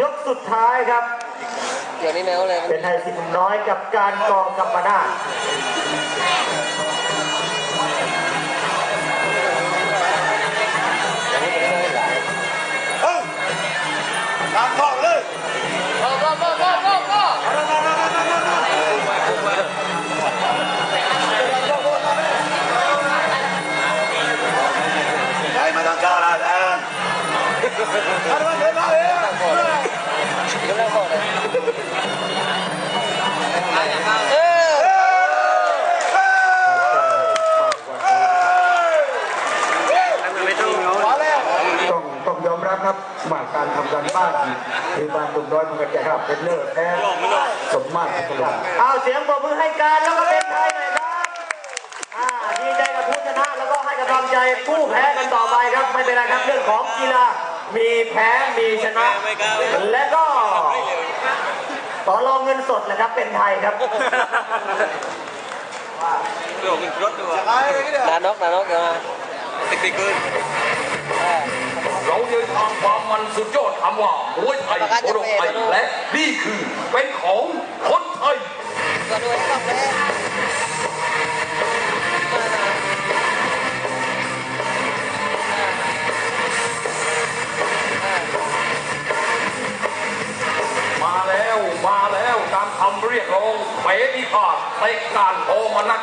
ยกสุดท้ายครับ เดี๋ยวนี้แมวเลยเป็นไทยสิบหนุ่มน้อยกับการกองกัมปนาทการทอ ครับมาการทำการบ้านคือการหนุ่มน้อยมันก็จะครับเป็นเลิศแท้สมมาตรสลเอาเสียงปรบมือให้การแล้วก็เป็นไทยหน่อยครับอ่าดีใจกับผู้ชนะแล้วก็ให้กำลังใจผู้แพ้กันต่อไปครับไม่เป็นไรครับเรื่องของกีฬา มีแพ้มีชนะ และก็ต่อรองเงินสดนะครับเป็นไทยครับไอ้เนี่ยนานกนานกเดี๋ยวมาเราเดินทางความมันสุดยอดคำว่ามวยไทยโอรกไทยและนี่คือเป็นของ แล้วมาแล้วตามคำเรียกร้องเฟรีขาดเตะการโอมนัก